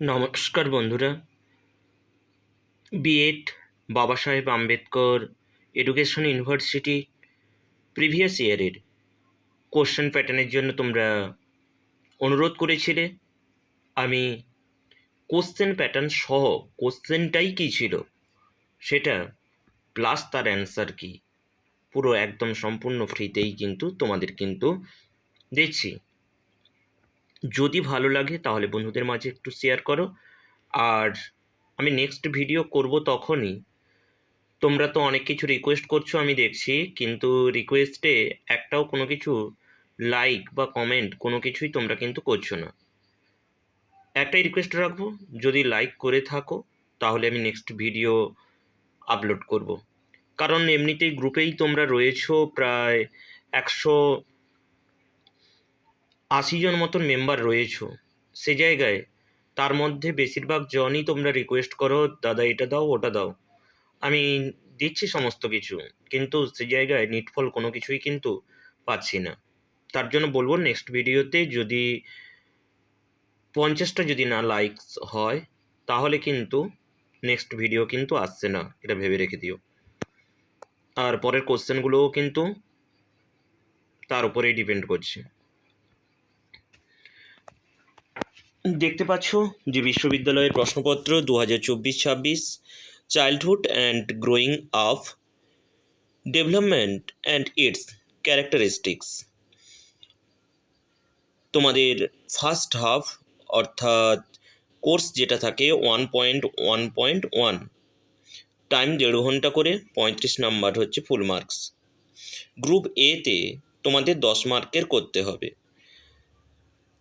নমস্কার বন্ধুরা। BEd Baba Saheb Ambedkar education university previous ইয়ারের কোশ্চেন প্যাটার্নের জন্য তোমরা অনুরোধ করেছিলে। আমি কোশ্চেন প্যাটার্ন সহ কোশ্চেনটাই কী ছিল সেটা প্লাস তার অ্যান্সার কী, পুরো একদম সম্পূর্ণ ফ্রিতেই কিন্তু তোমাদের কিন্তু দিচ্ছি। যদি ভালো লাগে তাহলে বন্ধুদের মাঝে একটু শেয়ার করো। আর আমি নেক্সট ভিডিও করব তখনই। তোমরা তো অনেক কিছু রিকোয়েস্ট করছ আমি দেখছি, কিন্তু রিকোয়েস্টে একটাও কোনো কিছু লাইক বা কমেন্ট কোনো কিছুই তোমরা কিন্তু করছ না। একটাই রিকোয়েস্ট রাখব, যদি লাইক করে থাকো তাহলে আমি নেক্সট ভিডিও আপলোড করব। কারণ এমনিতেই গ্রুপেই তোমরা রয়েছো প্রায় একশো আশি জন মতন মেম্বার রয়েছো। সে জায়গায় তার মধ্যে বেশিরভাগ জনই তোমরা রিকোয়েস্ট করো, দাদা, এটা দাও, ওটা দাও। আমি দিচ্ছি সমস্ত কিছু, কিন্তু সে জায়গায় নিটফল কোনো কিছুই কিন্তু পাচ্ছি না। তার জন্য বলব নেক্সট ভিডিওতে যদি পঞ্চাশটা যদি না লাইকস হয়, তাহলে কিন্তু নেক্সট ভিডিও কিন্তু আসছে না, এটা ভেবে রেখে দিও। আর পরের কোশ্চেনগুলোও কিন্তু তার উপরেই ডিপেন্ড করছে। দেখতে পাচ্ছ যে বিশ্ববিদ্যালয়ের প্রশ্নপত্র দু হাজার চব্বিশ ছাব্বিশ childhood and growing up development and its characteristics তোমাদের ফার্স্ট হাফ অর্থাৎ কোর্স যেটা থাকে one point one point one time দেড় ঘণ্টা করে পঁয়ত্রিশ নাম্বার হচ্ছে ফুল মার্কস গ্রুপ এতে তোমাদের দশ মার্কের করতে হবে।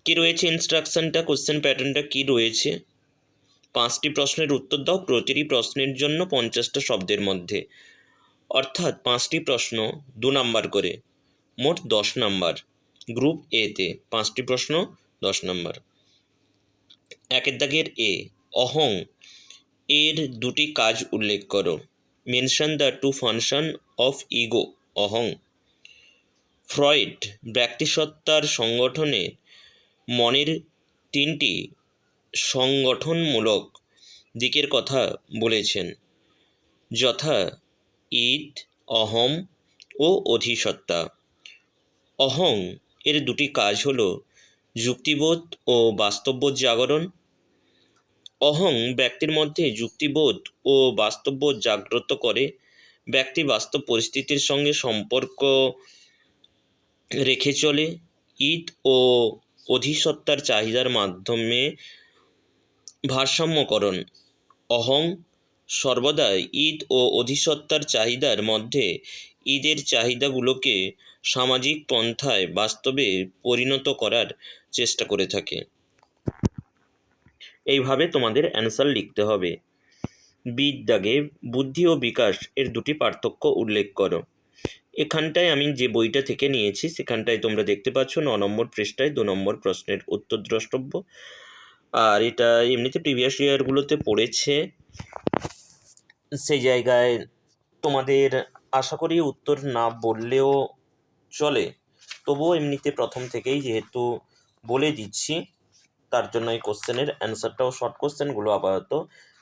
কী রয়েছে ইনস্ট্রাকশনটা কোশ্চেন প্যাটার্নটা কী রয়েছে? পাঁচটি প্রশ্নের উত্তর দাও, প্রতিটি প্রশ্নের জন্য পঞ্চাশটা শব্দের মধ্যে। অর্থাৎ পাঁচটি প্রশ্ন দু নাম্বার করে, মোট দশ নাম্বার। গ্রুপ এতে পাঁচটি প্রশ্ন, দশ নাম্বার। একের দাগের এ অহং। এর দুটি কাজ উল্লেখ করো। Mention the two function of ego অহং। ফ্রয়েড ব্যক্তিসত্তার সংগঠনে মনের তিনটি সংগঠনমূলক দিকের কথা বলেছেন। যথা ঈদ, অহম ও অধিসত্তা অহং এর দুটি কাজ হল যুক্তিবোধ ও বাস্তববোধ জাগরণ। অহং ব্যক্তির মধ্যে যুক্তিবোধ ও বাস্তববোধ জাগ্রত করে। ব্যক্তি বাস্তব পরিস্থিতির সঙ্গে সম্পর্ক রেখে চলে। ঈদ ও অধিসত্তার চাহিদার মাধ্যমে ভারসাম্যকরণ। অহং সর্বদা ঈদ ও অধিসত্তার চাহিদার মধ্যে ঈদের চাহিদাগুলোকে সামাজিক পন্থায় বাস্তবে পরিণত করার চেষ্টা করে থাকে। এইভাবে তোমাদের অ্যান্সার লিখতে হবে। বিদ্যাগে বুদ্ধি ও বিকাশ এর দুটি পার্থক্য উল্লেখ করো। এখানটায় আমি যে বইটা থেকে নিয়েছি, সেখানটায় তোমরা দেখতে পাচ্ছ ন নম্বর পৃষ্ঠায় দু নম্বর প্রশ্নের উত্তর দ্রষ্টব্য। আর এটা এমনিতে প্রিভিয়াস ইয়ারগুলোতে পড়েছে। সেই জায়গায় তোমাদের আশা করি উত্তর না বললেও চলে। তবুও এমনিতে প্রথম থেকেই যেহেতু বলে দিচ্ছি, তার জন্য এই কোশ্চেনের অ্যান্সারটাও শর্ট কোশ্চেনগুলো আপাতত,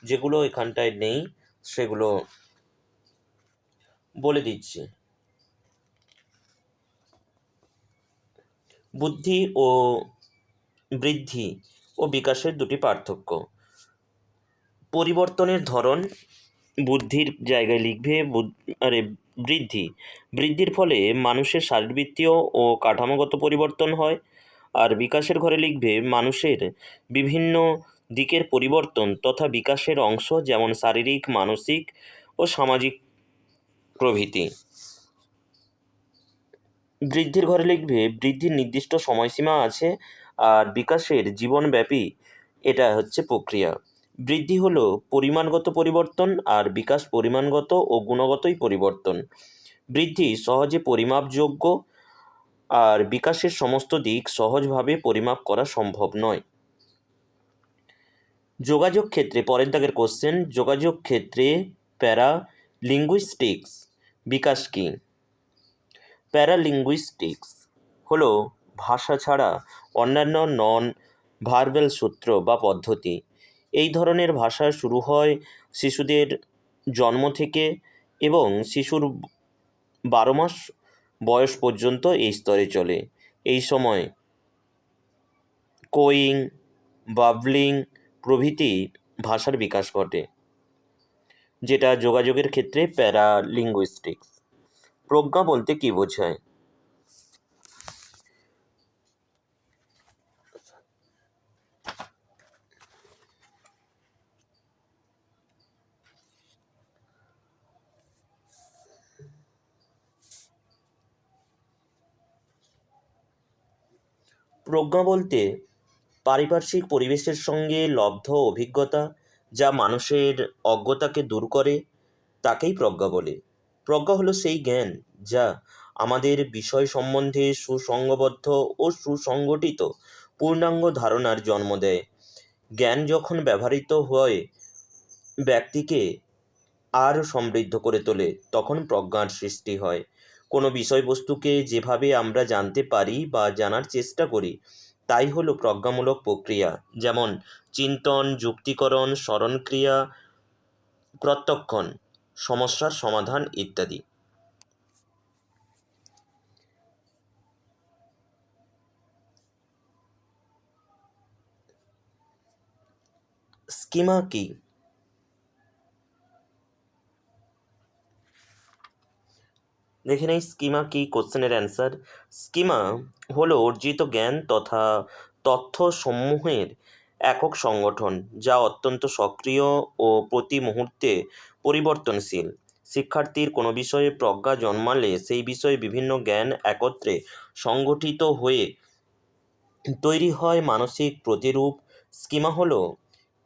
যেগুলো এখানটায় নেই, সেগুলো বলে দিচ্ছি। বুদ্ধি ও বৃদ্ধি ও বিকাশের দুটি পার্থক্য। পরিবর্তনের ধরন বুদ্ধির জায়গায় লিখবে আরে বৃদ্ধি। বৃদ্ধির ফলে মানুষের শারীরবৃত্তীয় ও কাঠামোগত পরিবর্তন হয় আর বিকাশের ঘরে লিখবে মানুষের বিভিন্ন দিকের পরিবর্তন তথা বিকাশের অংশ যেমন শারীরিক, মানসিক ও সামাজিক প্রভৃতি। বৃদ্ধির ঘরে লিখবে, বৃদ্ধির নির্দিষ্ট সময়সীমা আছে আর বিকাশের জীবনব্যাপী এটা হচ্ছে প্রক্রিয়া। বৃদ্ধি হলো পরিমাণগত পরিবর্তন আর বিকাশ পরিমাণগত ও গুণগতই পরিবর্তন। বৃদ্ধি সহজে পরিমাপযোগ্য আর বিকাশের সমস্ত দিক সহজভাবে পরিমাপ করা সম্ভব নয়। যোগাযোগ ক্ষেত্রে, পরের দাগের কোশ্চেন যোগাযোগ ক্ষেত্রে প্যারা লিঙ্গুইস্টিক্স বিকাশ কী? প্যারালিঙ্গুইস্টিক্স হলো ভাষা ছাড়া অন্যান্য নন ভার্বেল সূত্র বা পদ্ধতি। এই ধরনের ভাষা শুরু হয় শিশুদের জন্ম থেকে এবং শিশুর বারো মাস বয়স পর্যন্ত এই স্তরে চলে। এই সময় কোয়িং, বাবলিং প্রভৃতি ভাষার বিকাশ ঘটে, যেটা যোগাযোগের ক্ষেত্রে প্যারালিঙ্গুইস্টিক্স। প্রজ্ঞা বলতে কী বোঝায়? প্রজ্ঞা বলতে পারিপার্শ্বিক পরিবেশের সঙ্গে লব্ধ অভিজ্ঞতা যা মানুষের অজ্ঞতাকে দূর করে, তাকেই প্রজ্ঞা বলে। প্রজ্ঞা হলো সেই জ্ঞান যা আমাদের বিষয় সম্বন্ধে সুসংগবদ্ধ ও সুসংগঠিত পূর্ণাঙ্গ ধারণার জন্ম দেয়। জ্ঞান যখন ব্যবহৃত হয় ব্যক্তিকে আরও সমৃদ্ধ করে তোলে, তখন প্রজ্ঞার সৃষ্টি হয়। কোনো বিষয়বস্তুকে যেভাবে আমরা জানতে পারি বা জানার চেষ্টা করি, তাই হলো প্রজ্ঞামূলক প্রক্রিয়া। যেমন, চিন্তন, যুক্তিকরণ, স্মরণক্রিয়া, প্রত্যক্ষণ। সমস্যার সমাধান ইত্যাদি। স্কিমা কি? দেখে নেই স্কিমা কি কোশ্চেনের অ্যান্সার। স্কিমা হলো অর্জিত জ্ঞান তথা তথ্য সমূহের একক সংগঠন, যা অত্যন্ত সক্রিয় ও প্রতি মুহূর্তে পরিবর্তনশীল। শিক্ষার্থীর কোনো বিষয়ে প্রজ্ঞা জন্মালে সেই বিষয়ে বিভিন্ন জ্ঞান একত্রে সংগঠিত হয়ে তৈরি হয় মানসিক প্রতিরূপ স্কিমা হলো।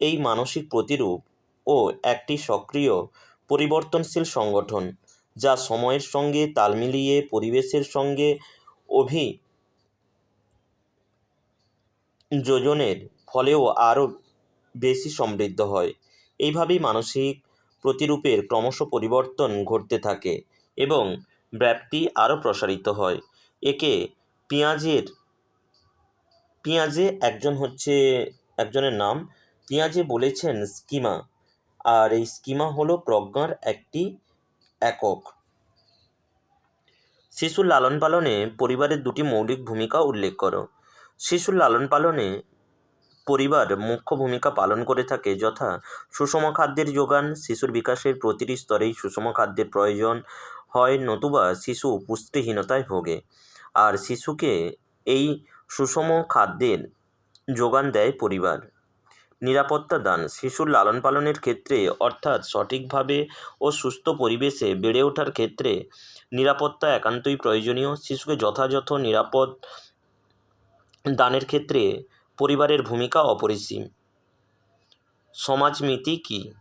এই মানসিক প্রতিরূপ ও একটি সক্রিয় পরিবর্তনশীল সংগঠন, যা সময়ের সঙ্গে তাল মিলিয়ে পরিবেশের সঙ্গে অভি যোজনের ফলেও আরও বেশি সমৃদ্ধ হয়। এইভাবেই মানসিক প্রতিরূপের ক্রমশ পরিবর্তন ঘটতে থাকে এবং ব্যাপ্তি আরও প্রসারিত হয়। একে পেঁয়াজের, পেঁয়াজে একজন হচ্ছে, একজনের নাম পেঁয়াজে বলেছেন স্কিমা। আর এই স্কিমা হলো প্রজ্ঞার একটি একক। শিশুর লালন পালনে পরিবারের দুটি মৌলিক ভূমিকা উল্লেখ করো। শিশুর লালন পালনে পরিবার মুখ্য ভূমিকা পালন করে থাকে যথা সুষম খাদ্যের যোগান, শিশুর বিকাশের প্রতিটি স্তরেই সুষম খাদ্যের প্রয়োজন হয় নতুবা শিশু পুষ্টিহীনতায় ভোগে। আর শিশুকে এই সুষম খাদ্যের যোগান দেয় পরিবার। নিরাপত্তা দান, শিশুর লালন পালনের ক্ষেত্রে অর্থাৎ সঠিকভাবে ও সুস্থ পরিবেশে বেড়ে ওঠার ক্ষেত্রে নিরাপত্তা একান্তই প্রয়োজনীয়। শিশুকে যথাযথ নিরাপদ দানের ক্ষেত্রে পরিবারের ভূমিকা অপরিসীম। সমাজমিতি কী?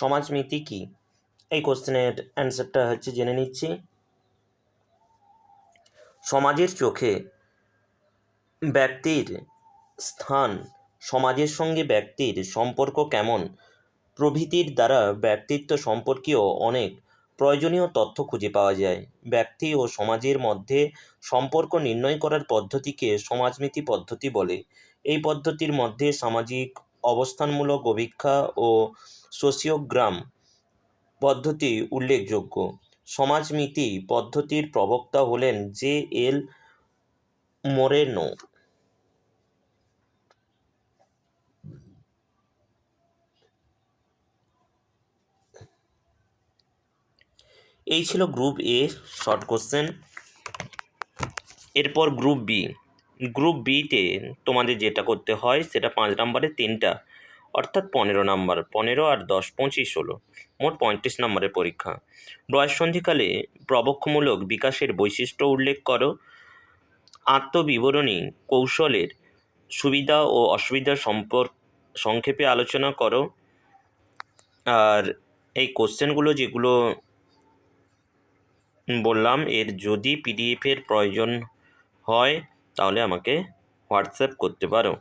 সমাজমিতি কী? এই কোশ্চেনের অ্যান্সারটা হচ্ছে জেনে নিচ্ছি। সমাজের চোখে ব্যক্তির স্থান, সমাজের সঙ্গে ব্যক্তির সম্পর্ক কেমন? প্রভৃতির দ্বারা ব্যক্তিত্ব সম্পর্কীয় অনেক প্রয়োজনীয় তথ্য খুঁজে পাওয়া যায়। ব্যক্তি ও সমাজের মধ্যে সম্পর্ক নির্ণয় করার পদ্ধতিকে সমাজমিতি পদ্ধতি বলে। এই পদ্ধতির মধ্যে সামাজিক অবস্থানমূলক অভীক্ষা ও সোসিওগ্রাম পদ্ধতি উল্লেখযোগ্য। সমাজমিতি পদ্ধতির প্রবক্তা হলেন জে এল মোরেনো। এই ছিল গ্রুপ এ, শর্ট কোশ্চেন। এরপর গ্রুপ বি। গ্রুপ বিতে তোমাদের যেটা করতে হয়, সেটা পাঁচ নম্বরের তিনটা অর্থাৎ পনেরো নাম্বার, পনেরো আর দশ, পঁচিশ হলো মোট পঁয়ত্রিশ নম্বরের পরীক্ষা। বয়ঃসন্ধিকালে প্রবক্ষমূলক বিকাশের বৈশিষ্ট্য উল্লেখ করো। আত্মবিবরণী কৌশলের সুবিধা ও অসুবিধা সম্পর্ক সংক্ষেপে আলোচনা করো। আর এই কোশ্চেনগুলো যেগুলো বললাম, এর যদি পিডিএফের প্রয়োজন হয়, তাহলে আমাকে হোয়াটসঅ্যাপ করতে পারো।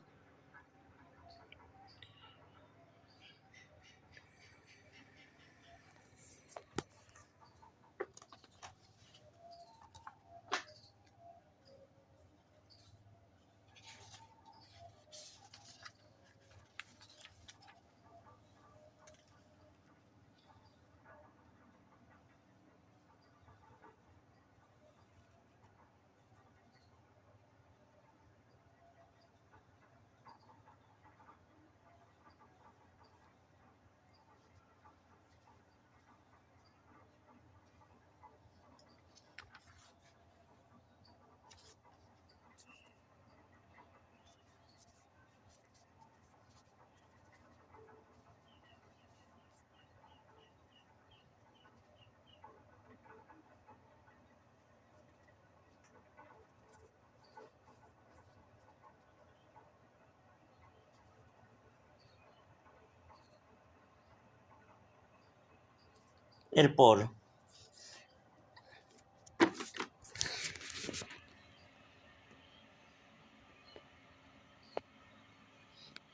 এরপর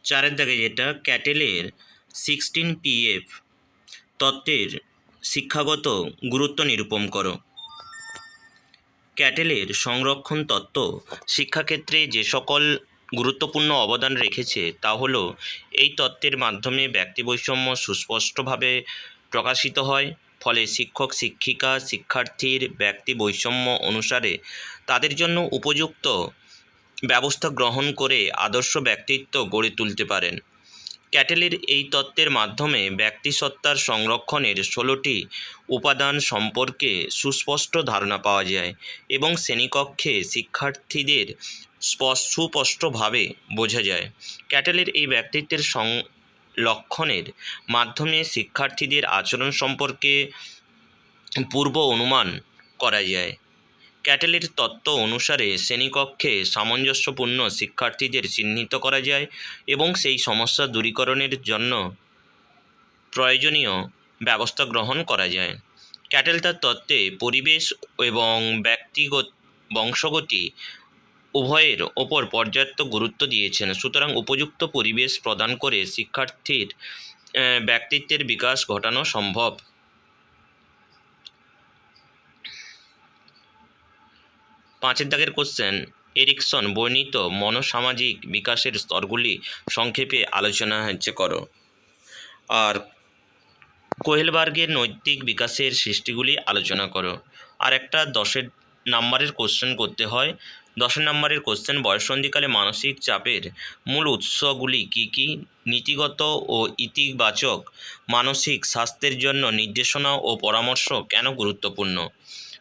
চারের দাগে যেটা ক্যাটেলের সিক্সটিন পিএফ তত্ত্বের শিক্ষাগত গুরুত্ব নিরূপণ করো। ক্যাটেলের সংরক্ষণ তত্ত্ব শিক্ষাক্ষেত্রে যে সকল গুরুত্বপূর্ণ অবদান রেখেছে তা হলো, এই তত্ত্বের মাধ্যমে ব্যক্তি বৈষম্য সুস্পষ্টভাবে প্রকাশিত হয়। ফলে শিক্ষক, শিক্ষিকা, শিক্ষার্থীর ব্যক্তি বৈষম্য অনুসারে তাদের জন্য উপযুক্ত ব্যবস্থা গ্রহণ করে আদর্শ ব্যক্তিত্ব গড়ে তুলতে পারেন। ক্যাটেলের এই তত্ত্বের মাধ্যমে ব্যক্তিসত্তার সংরক্ষণের ষোলোটি উপাদান সম্পর্কে সুস্পষ্ট ধারণা পাওয়া যায় এবং শ্রেণীকক্ষে শিক্ষার্থীদের স্পষ্ট সুস্পষ্টভাবে বোঝা যায়। ক্যাটেলের এই ব্যক্তিত্বের সংলক্ষণের মাধ্যমে শিক্ষার্থীদের আচরণ সম্পর্কে পূর্ব অনুমান করা যায়। ক্যাটেলের তত্ত্ব অনুসারে শ্রেণীকক্ষে সামঞ্জস্যপূর্ণ শিক্ষার্থীদের চিহ্নিত করা যায় এবং সেই সমস্যা দূরীকরণের জন্য প্রয়োজনীয় ব্যবস্থা গ্রহণ করা যায়। ক্যাটেল তার তত্ত্বে পরিবেশ এবং ব্যক্তিগত বংশগতি উভয়ের ওপর পর্যাপ্ত গুরুত্ব দিয়েছেন। সুতরাং উপযুক্ত পরিবেশ প্রদান করে শিক্ষার্থীর ব্যক্তিত্বের বিকাশ ঘটানো সম্ভব। পাঁচের দাগের কোশ্চেন এরিকসন বর্ণিত মনোসামাজিক বিকাশের স্তরগুলি সংক্ষেপে আলোচনা হচ্ছে করো। আর, কোহেলবার্গের নৈতিক বিকাশের সৃষ্টিগুলি আলোচনা করো। আর একটা দশের নাম্বারের কোশ্চেন করতে হয় দশের নম্বরের কোশ্চেন বয়সন্ধিকালে মানসিক চাপের মূল উৎসগুলি কী কী? নীতিগত ও ইতিবাচক মানসিক স্বাস্থ্যের জন্য নির্দেশনা ও পরামর্শ কেন গুরুত্বপূর্ণ?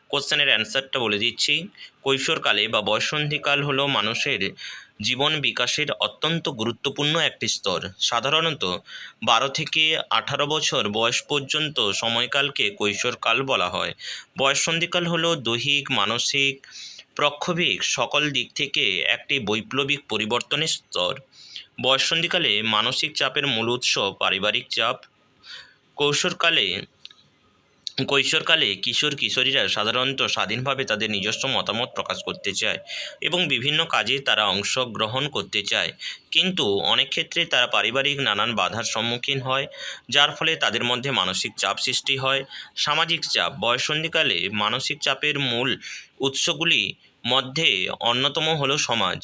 কোশ্চেনের অ্যান্সারটা বলে দিচ্ছি। কৈশোরকালে বা বয়সন্ধিকাল হলো মানুষের জীবন বিকাশের অত্যন্ত গুরুত্বপূর্ণ একটি স্তর। সাধারণত বারো থেকে আঠারো বছর বয়স পর্যন্ত সময়কালকে কৈশোরকাল বলা হয়। বয়সন্ধিকাল হলো দৈহিক, মানসিক প্রক্ষোভিক সকল দিক থেকে একটি বৈপ্লবিক পরিবর্তনের স্তর। বয়সন্ধিকালে মানসিক চাপের মূল উৎস পারিবারিক চাপ। কৈশোরকালে কৈশোরকালে কিশোর কিশোরীরা সাধারণত স্বাধীনভাবে তাদের নিজস্ব মতামত প্রকাশ করতে চায় এবং বিভিন্ন কাজে তারা অংশগ্রহণ করতে চায়। কিন্তু অনেক ক্ষেত্রে তারা পারিবারিক নানান বাধার সম্মুখীন হয়, যার ফলে তাদের মধ্যে মানসিক চাপ সৃষ্টি হয়। সামাজিক চাপ, বয়সন্ধিকালে মানসিক চাপের মূল উৎসগুলি মধ্যে অন্যতম হলো সমাজ।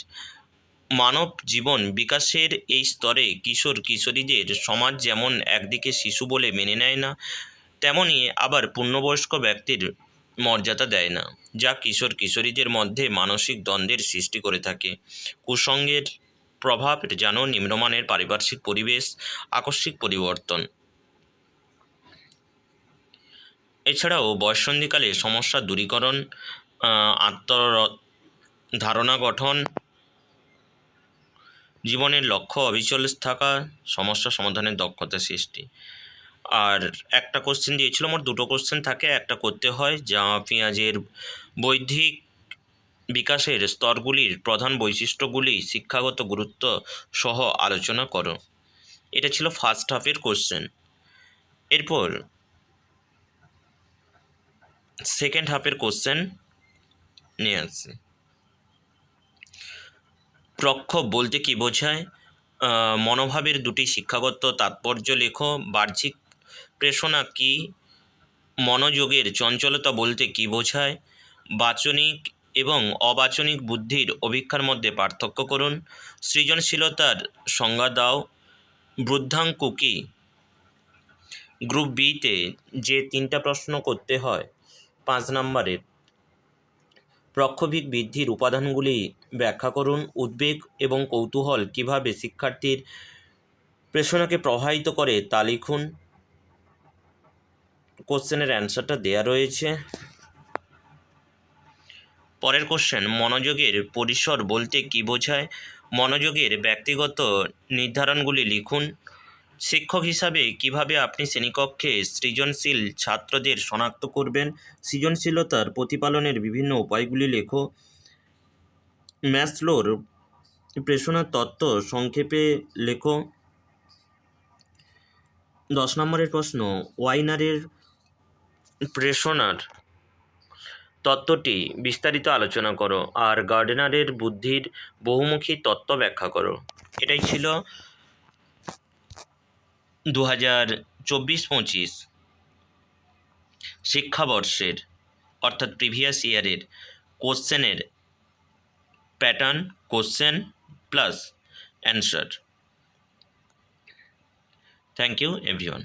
মানব জীবন বিকাশের এই স্তরে কিশোর কিশোরীদের সমাজ যেমন একদিকে শিশু বলে মেনে নেয় না তেমনই আবার পূর্ণবয়স্ক ব্যক্তির মর্যাদা দেয় না, যা কিশোর কিশোরীদের মধ্যে মানসিক দ্বন্দ্বের সৃষ্টি করে থাকে। কুসঙ্গের প্রভাব যেন নিম্নমানের পারিপার্শ্বিক পরিবেশ, আকস্মিক পরিবর্তন। এছাড়াও বয়সন্ধিকালে সমস্যা দূরীকরণ আত্ম ধারণা গঠন, জীবনের লক্ষ্য অবিচল থাকা, সমস্যা সমাধানের দক্ষতা সৃষ্টি। আর একটা কোশ্চেন দিয়েছিল আমার দুটো কোশ্চেন থাকে, একটা করতে হয় যা পেঁয়াজের বৈধিক বিকাশের স্তরগুলির প্রধান বৈশিষ্ট্যগুলি শিক্ষাগত গুরুত্ব সহ আলোচনা করো। এটা ছিল ফার্স্ট হাফের কোশ্চেন এরপর সেকেন্ড হাফের কোশ্চেন নিয়ে আসছি। প্রক্ষোভ বলতে কি বোঝায়? মনোভাবের দুটি শিক্ষাগত তাৎপর্য লেখো, বাহ্যিক প্রেষণা কি? মনোযোগের চঞ্চলতা বলতে কি বোঝায়? বাচনিক এবং অবাচনিক বুদ্ধির অভিক্ষার মধ্যে পার্থক্য করুন। সৃজনশীলতার সংজ্ঞা দাও। বৃদ্ধাঙ্কু কি? গ্রুপ বিতে যে তিনটা প্রশ্ন করতে হয়, পাঁচ নম্বরের। প্রক্ষোভিক বৃদ্ধির উপাদানগুলি ব্যাখ্যা করুন। উদ্বেগ এবং কৌতূহল কীভাবে শিক্ষার্থীর প্রেষণাকে প্রভাবিত করে তা লিখুন। কোশ্চেনের অ্যান্সারটা দেয়া রয়েছে। পরের কোশ্চেন, মনোযোগের পরিসর বলতে কী বোঝায়? মনোযোগের ব্যক্তিগত নির্ধারণগুলি লিখুন। শিক্ষক হিসাবে কীভাবে আপনি শ্রেণীকক্ষে সৃজনশীল ছাত্রদের শনাক্ত করবেন? সৃজনশীলতার প্রতিপালনের বিভিন্ন উপায়গুলি লেখো। ম্যাসলোর প্রেষণার তত্ত্ব সংক্ষেপে লেখো। দশ নম্বরের প্রশ্ন, ওয়াইনারের প্রেষণার তত্ত্বটি বিস্তারিত আলোচনা করো আর গার্ডেনারের বুদ্ধির বহুমুখী তত্ত্ব ব্যাখ্যা করো। এটাই ছিল দু হাজার চব্বিশ পঁচিশ শিক্ষাবর্ষের অর্থাৎ প্রিভিয়াস ইয়ারের কোশ্চেনের pattern question plus answer thank you everyone